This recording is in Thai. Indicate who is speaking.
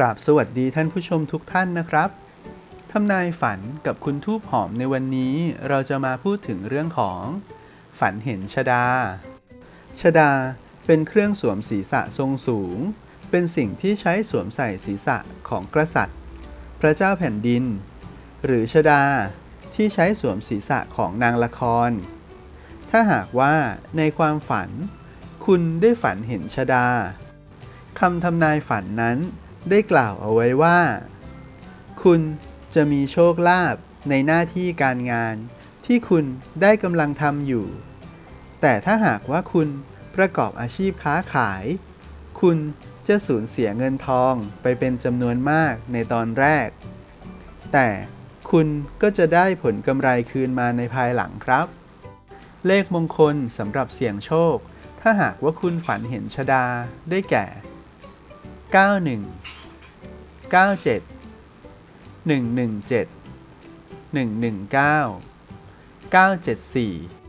Speaker 1: กราบสวัสดีท่านผู้ชมทุกท่านนะครับทำนายฝันกับคุณทูบหอมในวันนี้ เราจะมาพูดถึงเรื่องของ ฝันเห็นชดา ชดาเป็นเครื่องสวมศีรษะทรงสูง เป็นสิ่งที่ใช้สวมใส่ศีรษะของกษัตริย์ พระเจ้าแผ่นดิน หรือชดาที่ใช้สวมศีรษะของนางละคร ถ้าหากว่าในความฝัน คุณได้ฝันเห็นชดาคำทำนายฝันนั้น ได้กล่าวเอาไว้ว่า คุณจะมีโชคลาภในหน้าที่การงานที่คุณได้กำลังทำอยู่ แต่ถ้าหากว่าคุณประกอบอาชีพค้าขาย คุณจะสูญเสียเงินทองไปเป็นจำนวนมากในตอนแรก แต่คุณก็จะได้ผลกำไรคืนมาในภายหลังครับ เลขมงคลสำหรับเสี่ยงโชค ถ้าหากว่าคุณฝันเห็นชดาได้แก่ 91 97 117 119 974